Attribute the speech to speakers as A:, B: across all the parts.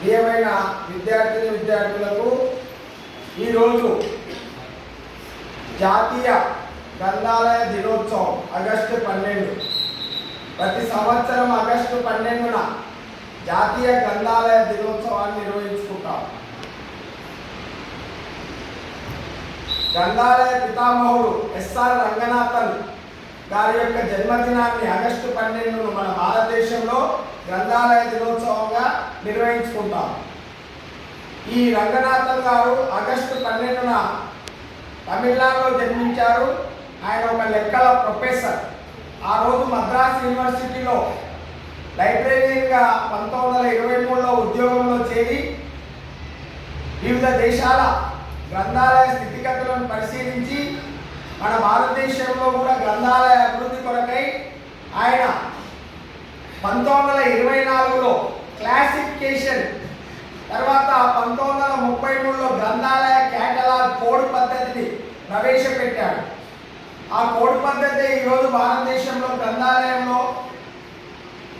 A: ప్రియమైన విద్యార్థిని విద్యార్థులకు ఈరోజు జాతీయ గ్రంథాలయ దినోత్సవం ఆగస్టు పన్నెండు. ప్రతి సంవత్సరం ఆగస్టు పన్నెండున జాతీయ గ్రంథాలయ దినోత్సవాన్ని నిర్వహించుకుంటాం. గ్రంథాలయ పితామహుడు ఎస్ఆర్ రంగనాథన్ గారి యొక్క జన్మదినాన్ని ఆగస్టు పన్నెండును మన భారతదేశంలో గ్రంథాలయ దినోత్సవం నిర్వహించుకుంటాం. ఈ రంగనాథన్ గారు ఆగస్టు పన్నెండున తమిళనాడులో జన్మించారు. ఆయన ఒక లెక్కల ప్రొఫెసర్. ఆ రోజు మద్రాస్ యూనివర్సిటీలో లైబ్రరీగా పంతొమ్మిది వందల ఇరవై మూడులో ఉద్యోగంలో చేరి వివిధ దేశాల గ్రంథాలయ స్థితిగతులను పరిశీలించి మన భారతదేశంలో కూడా గ్రంథాలయ అభివృద్ధి కొరకై ఆయన పంతొమ్మిది వందల ఇరవై నాలుగులో క్లాసిఫికేషన్. తర్వాత పంతొమ్మిది వందల ముప్పై మూడులో గ్రంథాలయ కేటలాగ్ కోడ్ పద్ధతిని ప్రవేశపెట్టాడు ఆ కోడ్ పద్ధతి ఈరోజు భారతదేశంలో గ్రంథాలయంలో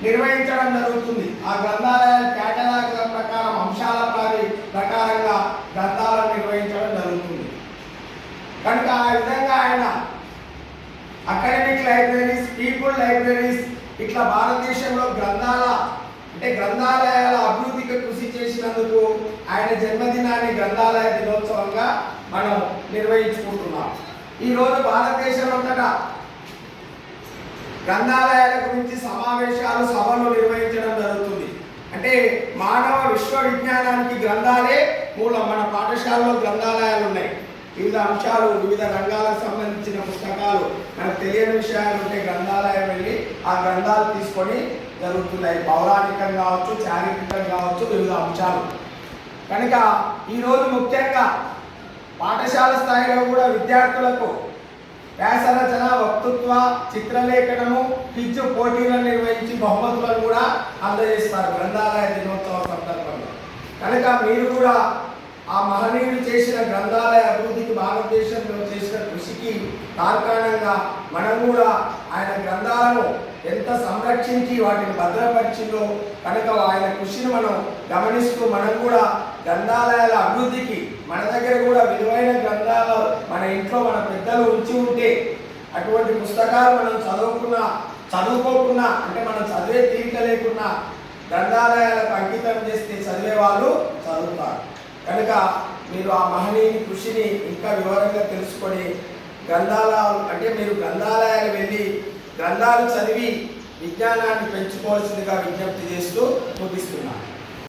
A: నిర్వహించడం జరుగుతుంది. ఆ గ్రంథాలయ కేటలాగ్ ప్రకారం అంశాల ప్రారి ప్రకారంగా గ్రంథాలను నిర్వహించడం జరుగుతుంది. కనుక ఆ విధంగా ఆయన అకాడమిక్ లైబ్రరీస్ పీపుల్ లైబ్రరీస్ ఇట్లా భారతదేశంలో గ్రంథాల అంటే గ్రంథాలయాల అభివృద్ధికి కృషి చేసినందుకు ఆయన జన్మదినాన్ని గ్రంథాలయ దినోత్సవంగా మనం నిర్వహించుకుంటున్నాం. ఈరోజు భారతదేశం అంతటా గ్రంథాలయాల గురించి సమావేశాలు సభలు నిర్వహించడం జరుగుతుంది. అంటే మానవ విశ్వవిజ్ఞానానికి గ్రంథాలే మూలం. మన పాఠశాలలో గ్రంథాలయాలు ఉన్నాయి. వివిధ అంశాలు వివిధ రంగాలకు సంబంధించిన పుస్తకాలు. మనకు తెలియని విషయాలు ఉంటే గ్రంథాలయం వెళ్ళి ఆ గ్రంథాలు తీసుకొని జరుగుతున్నాయి. పౌరాణికం కావచ్చు చారిత్రకం కావచ్చు వివిధ అంశాలు. కనుక ఈరోజు ముఖ్యంగా పాఠశాల స్థాయిలో కూడా విద్యార్థులకు వ్యాసరచన వక్తృత్వ చిత్రలేఖనము క్విజ్ పోటీలను నిర్వహించి బహుమతులను కూడా అందజేస్తారు గ్రంథాలయ దినోత్సవ సందర్భంగా కనుక మీరు కూడా ఆ మహనీయుడు చేసిన గ్రంథాలయ అభివృద్ధికి భారతదేశంలో చేసిన కృషికి తార్కాణంగా మనం కూడా ఆయన గ్రంథాలను ఎంత సంరక్షించి వాటిని భద్రపరిచిందో కనుక ఆయన కృషిని మనం గమనిస్తూ మనం కూడా గ్రంథాలయాల అభివృద్ధికి మన దగ్గర కూడా విలువైన గ్రంథాలు మన ఇంట్లో మన పెద్దలు ఉంచి ఉంటే అటువంటి పుస్తకాలు మనం చదువుకున్నా చదువుకోకున్నా అంటే మనం చదివే తీరిక లేకున్నా గ్రంథాలయాలకు అంకితం చేస్తే చదివే వాళ్ళు చదువుతారు. కనుక మీరు ఆ మహనీయుని కృషిని ఇంకా వివరంగా తెలుసుకొని గ్రంథాలయాలు అంటే మీరు గ్రంథాలయాలు వెళ్ళి గ్రంథాలు చదివి విజ్ఞానాన్ని పెంచుకోవాల్సిందిగా విజ్ఞప్తి చేస్తూ ముగిస్తున్నాను.